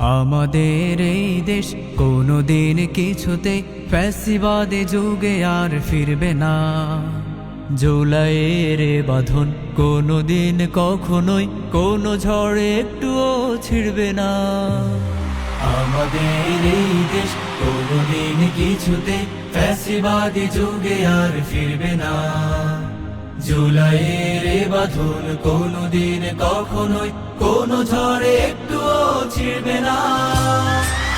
আমাদের এই দেশ কোনো দিন কিছুতে ফ্যাসিবাদে যুগে আর ফিরবে না। জুলাইয়ের বাঁধন কোনো দিন কখনোই কোনো ঝড়ে একটুও ছিড়বে না। আমাদের এই দেশ কোনো দিন কিছুতে ফ্যাসিবাদে যুগে আর ফিরবে না। জুলাইয়ের বাঁধন কোনো দিন কখনোই কোনো ঝড়ে একটুও ছিড়বে না।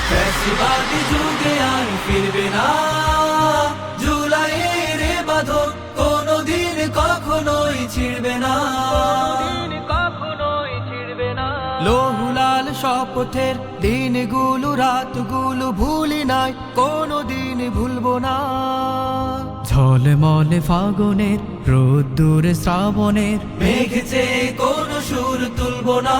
ফ্যাসিবাদী যুগে আর ফিরবে না। জুলাইয়ের বাঁধন কোনো দিন কখনোই ছিড়বে না। লোহুলাল শপথের দিনগুলো রাতগুলো ভুলি নাই কোনো দিন ভুলবো না। ঝলমলে ফাগুনের, রোদ্দুর শ্রাবণের। মেঘেছে কোন সুর তুলব না,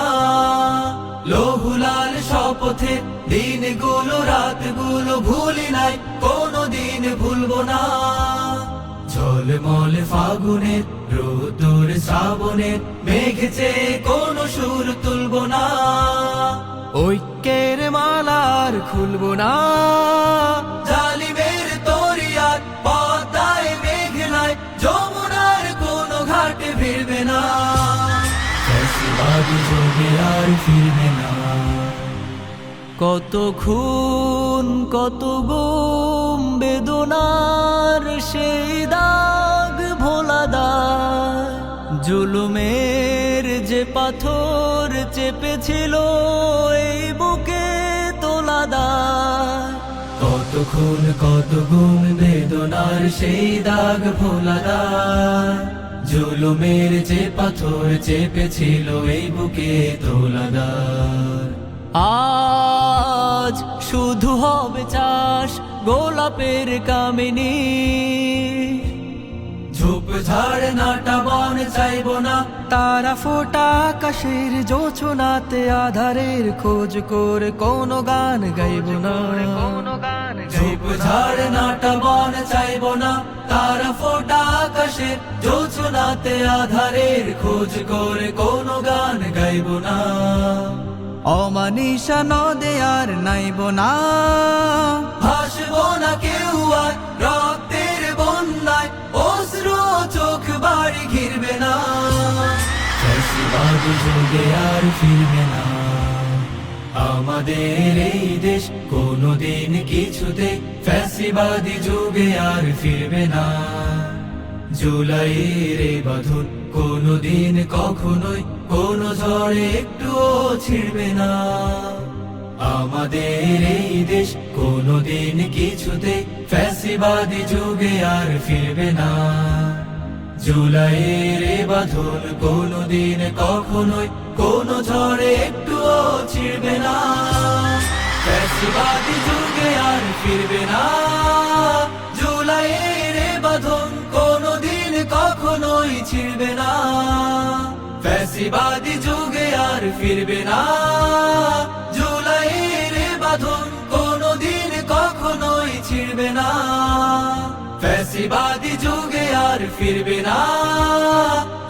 লোহুলাল শপথের দিনগুলো, রাতগুলো ভুলি নাই কোনো দিন ভুলব না। ঝলমল ফাগুনের, রোদ্দুর শ্রাবণের মেঘেছে কোন সুর তুলব না, ঐক্যের মালার খুলব না। না। যোগে আর ফিরবে না। কত খুন কত গুম বেদনার সেই দাগ ভোলা দায় জুলুমের যে পাথর চেপেছিল এই বুকে তোলা দায় কত খুন কত গুম বেদনার সেই দাগ ভোলা দায় জুলুমের যে পাথর চেপেছিল এই বুকে তোলা আজ শুধু হবে চাষ গোলাপের কামিনী। ঝাড় নাটা বন চাইব না। তারা ফোটা আকাশের জোছনাতে আধারের খোঁজ করে কোনো গান গাইব না। কোনো গান ঝোপ ঝাড় নাটা বন চাইব না। তারা ফোটা আকাশের জোছনাতে আধারের খোঁজ করে কোনো গান গাইব না। অমানিসা নদে আর নাইব না। ভাসব না কেউ আর রক্তের বাড়ি ঘিরবে না। যুগে আর ফিরবে না। আমাদের এই দেশ কোনোদিন কিছুতে ফ্যাসিবাদী যুগে আর ফিরবে না। জুলাইয়ের এই বাঁধন কোনোদিন কখনোই কোনো ঝড়ে একটুও ছিড়বে না। আমাদের এই দেশ কোনোদিন কিছুতে ফ্যাসিবাদী যুগে আর ফিরবে না। জুলাইয়ের এ কোনো দিন কখনোই কোনো ঝড়ে একটুও ছিড়বে না। ফ্যাসিবাদী যুগে আর ফিরবে না। জুলাইয়ের বাঁধন কোনোদিন কখনোই ছিড়বে না। ফ্যাসিবাদী যুগে আর ফিরবে না। ফ্যাসিবাদী যুগে আর ফিরবে না।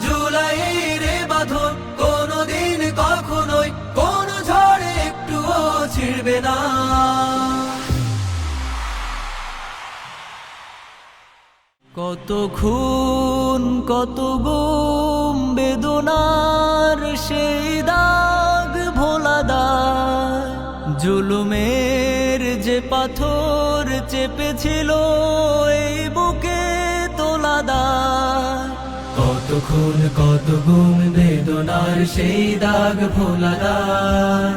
জুলাইয়ের বাঁধন, কোনোদিন কখনোই কোনো ঝড়ে একটুও ছিড়বে না। কত খুন, কত গুম, বেদনার সেই দাগ ভোলা দায় জুলুমের যে পাথর চেপেছিল এই বুকে তোলা কতক্ষণ কত কত গুম বেদনার সেই দাগ ভোলা দায়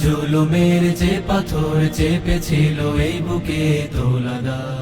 জুলুমের যে পাথর চেপেছিল এই বুকে তোলা দায়